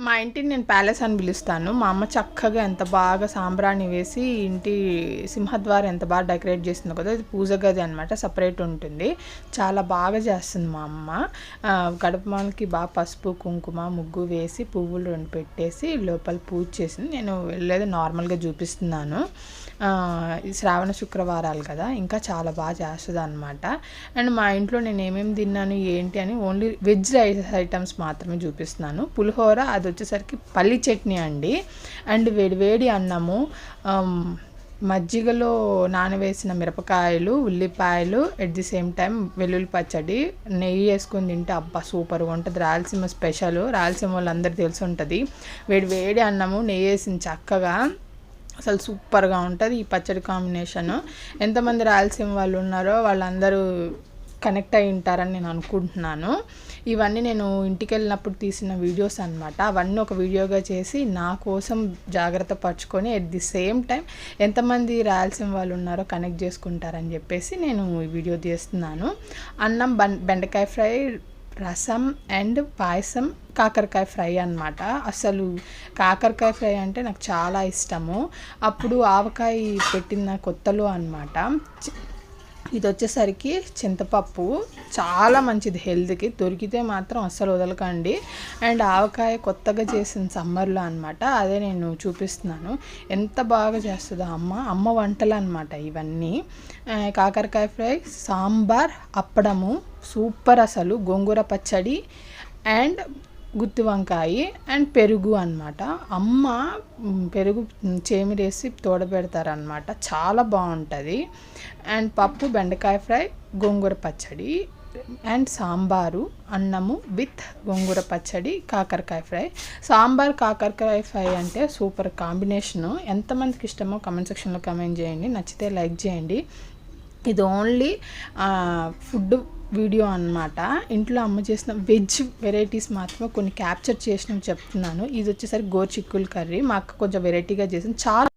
మా ఇంటిని నేను ప్యాలెస్ అని పిలుస్తాను. మా అమ్మ చక్కగా ఎంత బాగా సాంబ్రాణి వేసి ఇంటి సింహద్వారం ఎంత బాగా డెకరేట్ చేస్తుందో కదా ఇది పూజ గది అనమాట సపరేట్ ఉంటుంది. చాలా బాగా చేస్తుంది మా అమ్మ. ఆ, గడపమాలకి బాగా పసుపు కుంకుమ ముగ్గు వేసి పువ్వులు రెండు పెట్టేసి లోపల పూజ చేసింది. నేను వెళ్ళేది నార్మల్గా చూపిస్తున్నాను. శ్రావణ శుక్రవారాలు కదా ఇంకా చాలా బాగా చేస్తుంది అనమాట అండ్ మా ఇంట్లో నేను ఏమేమి తిన్నాను ఏంటి అని ఓన్లీ వెజ్ రైస్ ఐటమ్స్ మాత్రమే చూపిస్తున్నాను. పులిహోర అది వచ్చేసరికి పల్లి చట్నీ అండి. అండ్ వేడివేడి అన్నము మజ్జిగలో నానవేసిన మిరపకాయలు ఉల్లిపాయలు ఎట్ ది సేమ్ టైం వెల్లుల్లి పచ్చడి నెయ్యి వేసుకొని తింటే అబ్బా సూపర్గా ఉంటుంది. రాయలసీమ స్పెషల్ రాయలసీమ వాళ్ళందరూ తెలిసి ఉంటుంది. వేడి వేడి అన్నము నెయ్యి వేసిన చక్కగా అసలు సూపర్గా ఉంటుంది ఈ పచ్చడి కాంబినేషన్. ఎంతమంది రాయలసీమ వాళ్ళు ఉన్నారో వాళ్ళందరూ కనెక్ట్ అయి ఉంటారని నేను అనుకుంటున్నాను. ఇవన్నీ నేను ఇంటికి వెళ్ళినప్పుడు తీసిన వీడియోస్ అనమాట అవన్నీ ఒక వీడియోగా చేసి నా కోసం జాగ్రత్త పరచుకొని ఎట్ ది సేమ్ టైం ఎంతమంది రాయలసీమ వాళ్ళు ఉన్నారో కనెక్ట్ చేసుకుంటారని చెప్పేసి నేను ఈ వీడియో తీస్తున్నాను. అన్నం బెండకాయ ఫ్రై రసం అండ్ పాయసం కాకరకాయ ఫ్రై అన్నమాట. అసలు కాకరకాయ ఫ్రై అంటే నాకు చాలా ఇష్టము. అప్పుడు ఆవకాయ పెట్టిన కొత్తలో అనమాట ఇది వచ్చేసరికి చింతపప్పు. చాలా మంచిది హెల్త్కి. దొరికితే మాత్రం అస్సలు వదలకండి. అండ్ ఆవకాయ కొత్తగా చేసిన సమ్మర్లో అనమాట అదే నేను చూపిస్తున్నాను. ఎంత బాగా చేస్తుందో అమ్మ. అమ్మ వంటలు అనమాట ఇవన్నీ కాకరకాయ ఫ్రై సాంబార్ అప్పడము. సూపర్ అసలు. గోంగూర పచ్చడి. అండ్ గుత్తి వంకాయ అండ్ పెరుగు అన్నమాట. అమ్మ పెరుగు చేమిరేసి తోడబెడతారనమాట చాలా బాగుంటుంది. అండ్ పప్పు బెండకాయ ఫ్రై గోంగూర పచ్చడి అండ్ సాంబారు అన్నము విత్ గోంగూర పచ్చడి కాకరకాయ ఫ్రై. సాంబార్ కాకరకాయ ఫ్రై అంటే సూపర్ కాంబినేషను. ఎంతమందికి ఇష్టమో కమెంట్ సెక్షన్లో కమెంట్ చేయండి. నచ్చితే లైక్ చేయండి. ఇది ఓన్లీ ఫుడ్ వీడియో అన్నమాట. ఇంట్లో అమ్మ చేసిన వెజ్ వెరైటీస్ మాత్రమే కొన్ని క్యాప్చర్ చేసినవి చెప్తున్నాను. ఇది వచ్చేసరికి గోచిక్కుల కర్రీ. మా అక్క కొంచెం వెరైటీగా చేసింది. చాలా